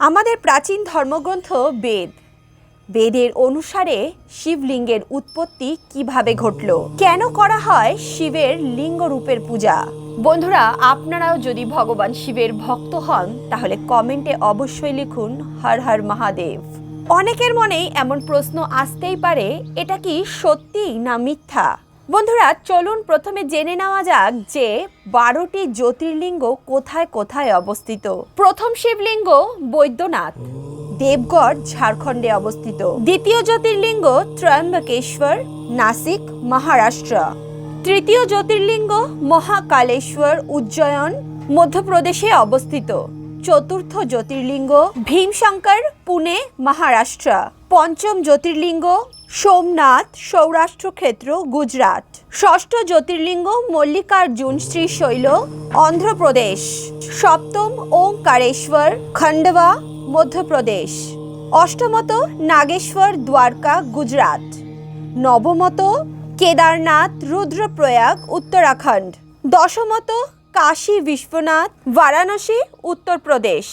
আমাদের প্রাচীন ধর্মগ্রন্থ বেদ। বেদের অনুসারে শিবলিঙ্গের উৎপত্তি কীভাবে ঘটল? কেন করা হয় শিবের লিঙ্গ রূপের পূজা? বন্ধুরা, আপনারাও যদি ভগবান শিবের ভক্ত হন, তাহলে কমেন্টে অবশ্যই লিখুন হর হর মহাদেব। অনেকের মনেই এমন প্রশ্ন আসতেই পারে, এটা কি সত্যি না মিথ্যা? বন্ধুরা, চলুন প্রথমে জেনে নেওয়া যাক যে বারোটি জ্যোতির্লিঙ্গ কোথায় কোথায় অবস্থিত। প্রথম শিবলিঙ্গ বৈদ্যনাথ, দেবগড়, ঝাড়খণ্ডে অবস্থিত। দ্বিতীয় জ্যোতির্লিঙ্গ ত্রয়ম্বকেশ্বর, নাসিক, মহারাষ্ট্র। তৃতীয় জ্যোতির্লিঙ্গ মহাকালেশ্বর, উজ্জয়ন, মধ্যপ্রদেশে অবস্থিত। চতুর্থ জ্যোতির্লিঙ্গ ভীমশঙ্কর, পুনে, মহারাষ্ট্র। পঞ্চম জ্যোতির্লিঙ্গ সোমনাথ সৌরাষ্ট্র ক্ষেত্র গুজরাট। ষষ্ঠ জ্যোতির্লিঙ্গ, মল্লিকার্জুন, শ্রীশৈল, অন্ধ্রপ্রদেশ। সপ্তম ওঙ্কারেশ্বর, খণ্ডবা, মধ্যপ্রদেশ। অষ্টমত নাগেশ্বর, দ্বারকা, গুজরাট। নবমত কেদারনাথ, রুদ্রপ্রয়াগ, উত্তরাখণ্ড। দশমত কাশী, বিশ্বনাথ, বারাণসী, উত্তরপ্রদেশ।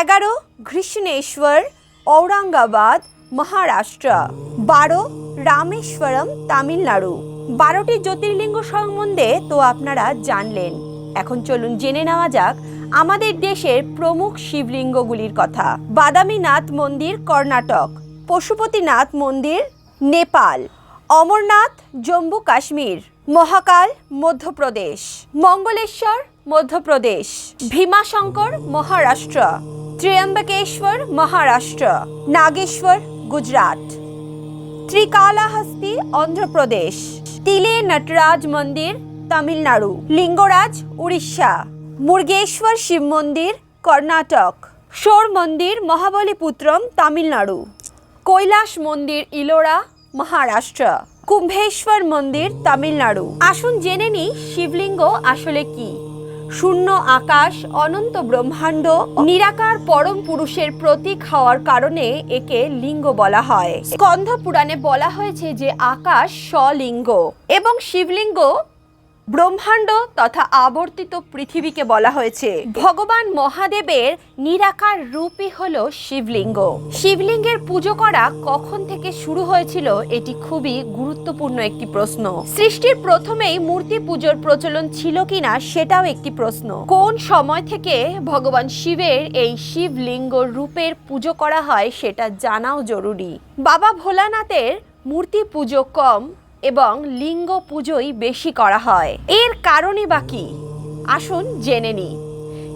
এগারো, ঘৃষ্ণেশ্বর, ঔরঙ্গাবাদ মহারাষ্ট্র, বারো, রামেশ্বরম, তামিলনাড়ু। বারোটি জ্যোতির্লিঙ্গ সম্বন্ধে তো আপনারা জানলেন। এখন চলুন জেনে নেওয়া যাক আমাদের দেশের প্রমুখ শিবলিঙ্গগুলির কথা। বাদামীনাথ মন্দির, কর্ণাটক। পশুপতিনাথ মন্দির, নেপাল। অমরনাথ, জম্মু কাশ্মীর। মহাকাল, মধ্যপ্রদেশ। মঙ্গলেশ্বর, মধ্যপ্রদেশ। ভীমাশঙ্কর, মহারাষ্ট্র। ত্রিয়ম্বকেশ্বর, মহারাষ্ট্র। নাগেশ্বর গুজরাট। ত্রিকালাহস্তি, অন্ধ্রপ্রদেশ। তিলে নটরাজ মন্দির, তামিলনাড়ু। লিঙ্গরাজ, উড়িষ্যা। মুর্গেশ্বর শিব মন্দির, কর্ণাটক। শোর মন্দির, মহাবলীপুত্রম, তামিলনাড়ু। কৈলাস মন্দির, ইলোরা, মহারাষ্ট্র। কুম্ভেশ্বর মন্দির, তামিলনাড়ু। আসুন জেনে নিই শিবলিঙ্গ আসলে কি। শূন্য আকাশ, অনন্ত ব্রহ্মাণ্ড, নিরাকার পরম পুরুষের প্রতীক হওয়ার কারণে একে লিঙ্গ বলা হয়। স্কন্ধ পুরাণে বলা হয়েছে যে আকাশ স্বলিঙ্গ এবং শিবলিঙ্গ ব্রহ্মাণ্ড তথা আবর্তিত পৃথিবীকে বলা হয়েছে। ভগবান মহাদেবের নিরাকার রূপই হল শিবলিঙ্গ। শিবলিঙ্গের পুজো করা কখন থেকে শুরু হয়েছিল এটি খুবই গুরুত্বপূর্ণ একটি প্রশ্ন। সৃষ্টির প্রথমেই মূর্তি পুজোর প্রচলন ছিল কিনা সেটাও একটি প্রশ্ন। কোন সময় থেকে ভগবান শিবের এই শিবলিঙ্গ রূপের পুজো করা হয় সেটা জানাও জরুরি। বাবা ভোলানাথের মূর্তি পুজো কম এবং লিঙ্গ পুজোই বেশি করা হয়। এর কারণই বা কি? আসুন জেনে নিই।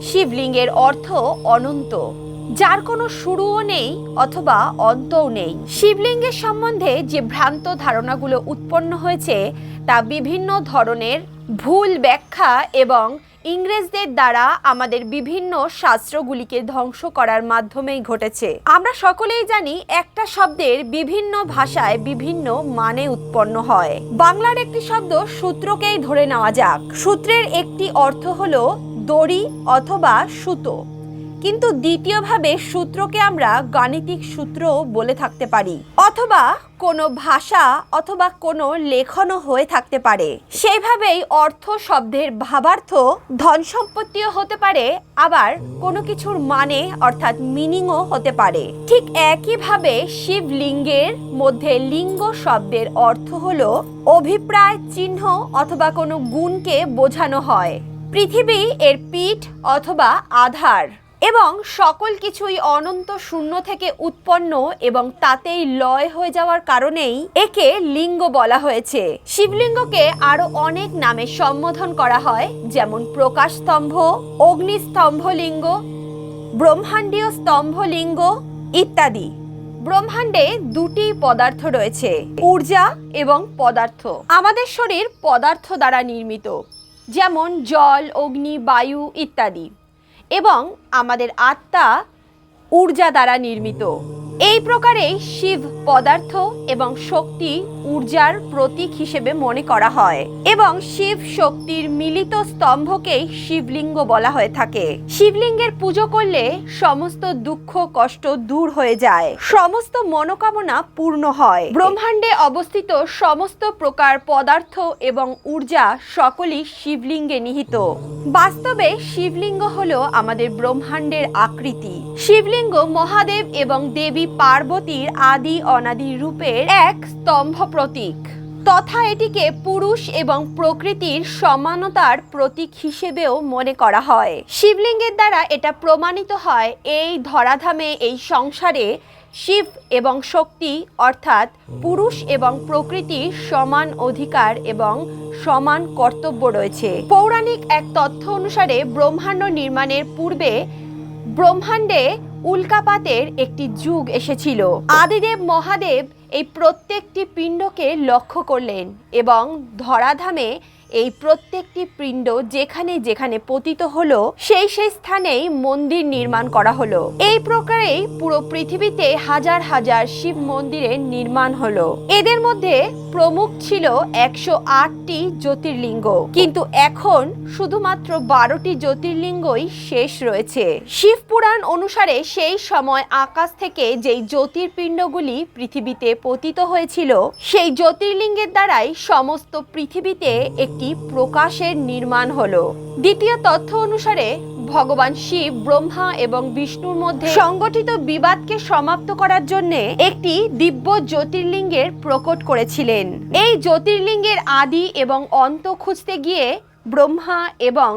শিবলিঙ্গের অর্থ অনন্ত, যার কোনো শুরুও নেই অথবা অন্তও নেই। শিবলিঙ্গের সম্বন্ধে যে ভ্রান্ত ধারণাগুলো উৎপন্ন হয়েছে, তা বিভিন্ন ধরনের ভুল ব্যাখ্যা এবং ইংরেজদের দ্বারা আমাদের বিভিন্ন শাস্ত্রগুলিকে ধ্বংস করার মাধ্যমেই ঘটেছে। আমরা সকলেই জানি একটা শব্দের বিভিন্ন ভাষায় বিভিন্ন মানে উৎপন্ন হয়। বাংলার একটি শব্দ সূত্রকেই ধরে নেওয়া যাক। সূত্রের একটি অর্থ হলো দড়ি অথবা সুতো। কিন্তু দ্বিতীয়ভাবে সূত্রকে আমরা গাণিতিক সূত্র বলে থাকতে পারি। অথবা কোনো ভাষা অথবা কোনো লেখনও হয়ে থাকতে পারে। সেইভাবেই অর্থ শব্দের ভাবার্থ ধন সম্পত্তিও হতে পারে, আবার কোনো কিছুর মানে অর্থাৎ মিনিংও হতে পারে। ঠিক একইভাবে শিবলিঙ্গের মধ্যে লিঙ্গ শব্দের অর্থ হল অভিপ্রায় চিহ্ন অথবা কোনো গুণকে বোঝানো হয়। পৃথিবী এর পিঠ অথবা আধার। এবং সকল কিছুই অনন্ত শূন্য থেকে উৎপন্ন এবং তাতেই লয় হয়ে যাওয়ার কারণেই একে লিঙ্গ বলা হয়েছে। শিবলিঙ্গকে আরও অনেক নামে সম্বোধন করা হয়, যেমন প্রকাশ স্তম্ভ অগ্নিস্তম্ভ লিঙ্গ ব্রহ্মাণ্ডীয় স্তম্ভ লিঙ্গ ইত্যাদি। ব্রহ্মাণ্ডে দুটি পদার্থ রয়েছে, ঊর্জা এবং পদার্থ। আমাদের শরীর পদার্থ দ্বারা নির্মিত, যেমন জল, অগ্নি, বায়ু ইত্যাদি। এবং আমাদের আত্মা ঊর্জা দ্বারা নির্মিত। এই প্রকারেই শিব পদার্থ এবং শক্তি ঊর্জার প্রতীক হিসেবে মনে করা হয় এবং শিব শক্তির মিলিত স্তম্ভকেই শিবলিঙ্গ বলা হয়ে থাকে। শিবলিঙ্গের পুজো করলে সমস্ত দুঃখ, কষ্ট দূর হয়ে যায়। সমস্ত মনোকামনা পূর্ণ হয়। ব্রহ্মাণ্ডে অবস্থিত সমস্ত প্রকার পদার্থ এবং ঊর্জা সকলই শিবলিঙ্গে নিহিত। বাস্তবে শিবলিঙ্গ হলো আমাদের ব্রহ্মাণ্ডের আকৃতি। শিবলিঙ্গ মহাদেব এবং দেবী পার্বতীর আদি অনাদি রূপের এক স্তম্ভ প্রতীক। তথা এটিকে পুরুষ এবং প্রকৃতির সমানতার প্রতীক হিসেবেও মনে করা হয়। শিবলিঙ্গের দ্বারা এটা প্রমাণিত হয় এই ধরাধামে এই সংসারে শিব এবং শক্তি, অর্থাৎ পুরুষ এবং প্রকৃতির সমান অধিকার এবং সমান কর্তব্য রয়েছে। পৌরাণিক এক তথ্য অনুসারে ব্রহ্মাণ্ড নির্মাণের পূর্বে ব্রহ্মাণ্ডে উল্কাপাতের একটি যুগ এসেছিল। আদিদেব মহাদেব এই প্রত্যেকটি পিণ্ডকে লক্ষ্য করলেন এবং ধরাধামে এই প্রত্যেকটি পিণ্ড যেখানে যেখানে পতিত হলো, সেই সেই স্থানেই মন্দির নির্মাণ করা হলো। এই প্রকারেই পুরো পৃথিবীতে হাজার হাজার শিব মন্দিরের নির্মাণ হলো। এদের মধ্যে প্রমুখ ছিল একশো আটটি জ্যোতির্লিঙ্গ। কিন্তু এখন শুধুমাত্র বারোটি জ্যোতির্লিঙ্গই শেষ রয়েছে। শিব পুরাণ অনুসারে সেই সময় আকাশ থেকে যেই জ্যোতির্পিণ্ডগুলি পৃথিবীতে পতিত হয়েছিল, সেই জ্যোতির্লিঙ্গের দ্বারাই সমস্ত পৃথিবীতে একটি প্রকাশের নির্মাণ হলো। দ্বিতীয় তথ্য অনুসারে, ভগবান শিব, ব্রহ্মা এবং বিষ্ণুর মধ্যে সংগঠিত বিবাদকে সমাপ্ত করার জন্য একটি দিব্য জ্যোতির্লিঙ্গের প্রকট করেছিলেন। এই জ্যোতির্লিঙ্গের আদি এবং অন্ত খুঁজতে গিয়ে ব্রহ্মা এবং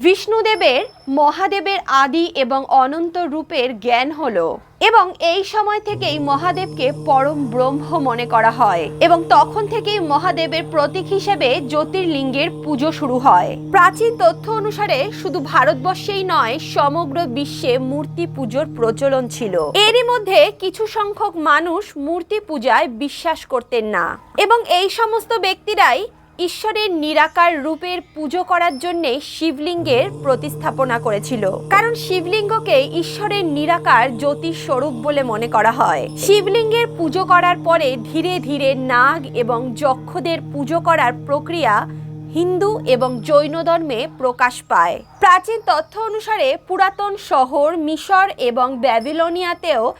বিষ্ণুদেবের, মহাদেবের আদি এবং অনন্ত রূপের জ্ঞান হলো এবং এই সময় থেকেই মহাদেবকে পরম ব্রহ্ম মনে করা হয় এবং তখন থেকেই মহাদেবের প্রতীক হিসেবে জ্যোতির্লিঙ্গের পুজো শুরু হয়। প্রাচীন তথ্য অনুসারে শুধু ভারতবর্ষেই নয়, সমগ্র বিশ্বে মূর্তি পুজোর প্রচলন ছিল। এরই মধ্যে কিছু সংখ্যক মানুষ মূর্তি পূজায় বিশ্বাস করতেন না এবং এই সমস্ত ব্যক্তিরাই ঈশ্বরের নিরাকার রূপের পুজো করার জন্য শিবলিঙ্গের প্রতিস্থাপনা করেছিল। কারণ শিবলিঙ্গকে ঈশ্বরের নিরাকার জ্যোতিষ স্বরূপ বলে মনে করা হয়। শিবলিঙ্গের পুজো করার পরে ধীরে ধীরে নাগ এবং যক্ষদের পুজো করার প্রক্রিয়া হিন্দু এবং জৈন ধর্মে প্রকাশ পায়। প্রাচীন তথ্য অনুসারে পুরাতন শহর মিশর এবং ব্যাবিলনিয়াতেও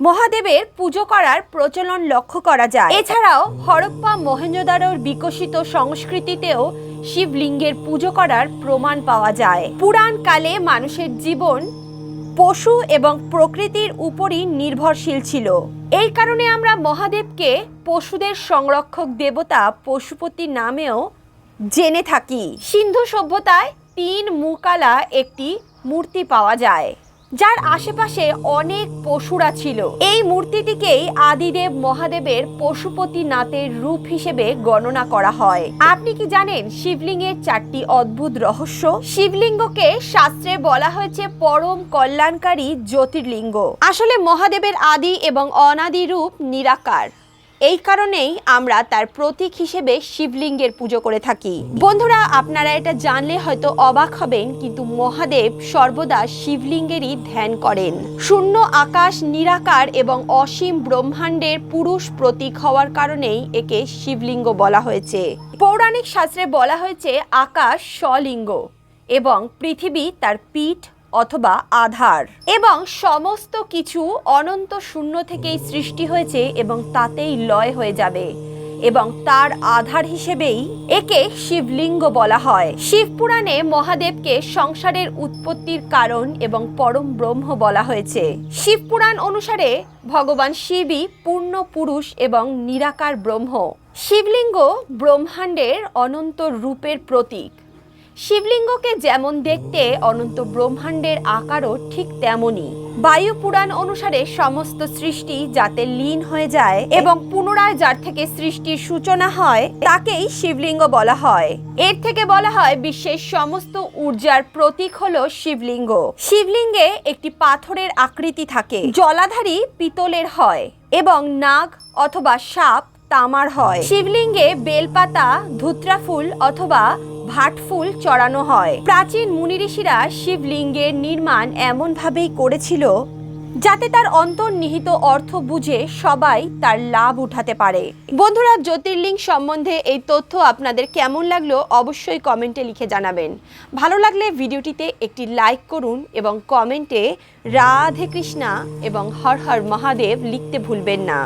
মহাদেবের পুজো করার প্রচলন লক্ষ্য করা যায়। এছাড়াও হরপ্পা মহেঞ্জোদারোর বিকশিত সংস্কৃতিতেও শিবলিঙ্গের পুজো করার প্রমাণ পাওয়া যায়। পুরাণ কালে মানুষের জীবন পশু এবং প্রকৃতির উপরই নির্ভরশীল ছিল। এই কারণে আমরা মহাদেবকে পশুদের সংরক্ষক দেবতা পশুপতি নামেও জেনে থাকি। সিন্ধু সভ্যতায় তিন মুকালা একটি মূর্তি পাওয়া যায়। যার আশেপাশে অনেক পশুরা ছিল। এই মূর্তিটিকেই আদিদেব মহাদেবের পশুপতি নাথের রূপ হিসেবে গণনা করা হয়। আপনি কি জানেন শিবলিঙ্গের চারটি অদ্ভুত রহস্য? শিবলিঙ্গকে শাস্ত্রে বলা হয়েছে পরম কল্যাণকারী জ্যোতির্লিঙ্গ। আসলে মহাদেবের আদি এবং অনাদি রূপ নিরাকার। এই কারণেই আমরা তার প্রতীক হিসেবে শিবলিঙ্গের পুজো করে থাকি। বন্ধুরা, আপনারা এটা জানলে হয়তো অবাক হবেন, কিন্তু মহাদেব সর্বদা শিবলিঙ্গেরই ধ্যান করেন। শূন্য আকাশ নিরাকার এবং অসীম ব্রহ্মাণ্ডের পুরুষ প্রতীক হওয়ার কারণেই একে শিবলিঙ্গ বলা হয়েছে। পৌরাণিক শাস্ত্রে বলা হয়েছে, আকাশ স্বলিঙ্গ এবং পৃথিবী তার পিঠ অথবা আধার। এবং সমস্ত কিছু অনন্ত শূন্য থেকেই সৃষ্টি হয়েছে এবং তাতেই লয় হয়ে যাবে। এবং তার আধার হিসেবেই একে শিবলিঙ্গ বলা হয়। শিব পুরাণে মহাদেবকে সংসারের উৎপত্তির কারণ এবং পরম ব্রহ্ম বলা হয়েছে। শিব পুরাণ অনুসারে ভগবান শিবই পূর্ণ পুরুষ এবং নিরাকার ব্রহ্ম। শিবলিঙ্গ ব্রহ্মাণ্ডের অনন্ত রূপের প্রতীক। শিবলিঙ্গকে যেমন দেখতে অনন্ত ব্রহ্মাণ্ডের আকারও ঠিক তেমনই। বায়ু পুরাণ অনুসারে সমস্ত সৃষ্টি যাতে লীন হয়ে যায় এবং পুনরায় যার থেকে সৃষ্টির সূচনা হয়, তাকেই শিবলিঙ্গ বলা হয়। এর থেকে বলা হয় বিশ্বের সমস্ত ঊর্জার প্রতীক হল শিবলিঙ্গ। শিবলিঙ্গে একটি পাথরের আকৃতি থাকে, জলাধারী পিতলের হয় এবং নাগ অথবা সাপ তামার হয়। শিবলিঙ্গে বেলপাতা, ধুত্রা ফুল অথবা ভাটফুল চড়ানো হয়। প্রাচীন মুনি ঋষিরা শিবলিঙ্গের নির্মাণ এমন ভাবেই করেছিল যাতে তার অন্তর্নিহিত অর্থ বুঝে সবাই তার লাভ উঠাতে পারে। বন্ধুরা, জ্যোতির্লিঙ্গ সম্বন্ধে এই তথ্য আপনাদের কেমন লাগল অবশ্যই কমেন্টে লিখে জানাবেন। ভালো লাগলে ভিডিওটিতে একটি লাইক করুন এবং কমেন্টে রাধে কৃষ্ণা এবং হর হর মহাদেব লিখতে ভুলবেন না।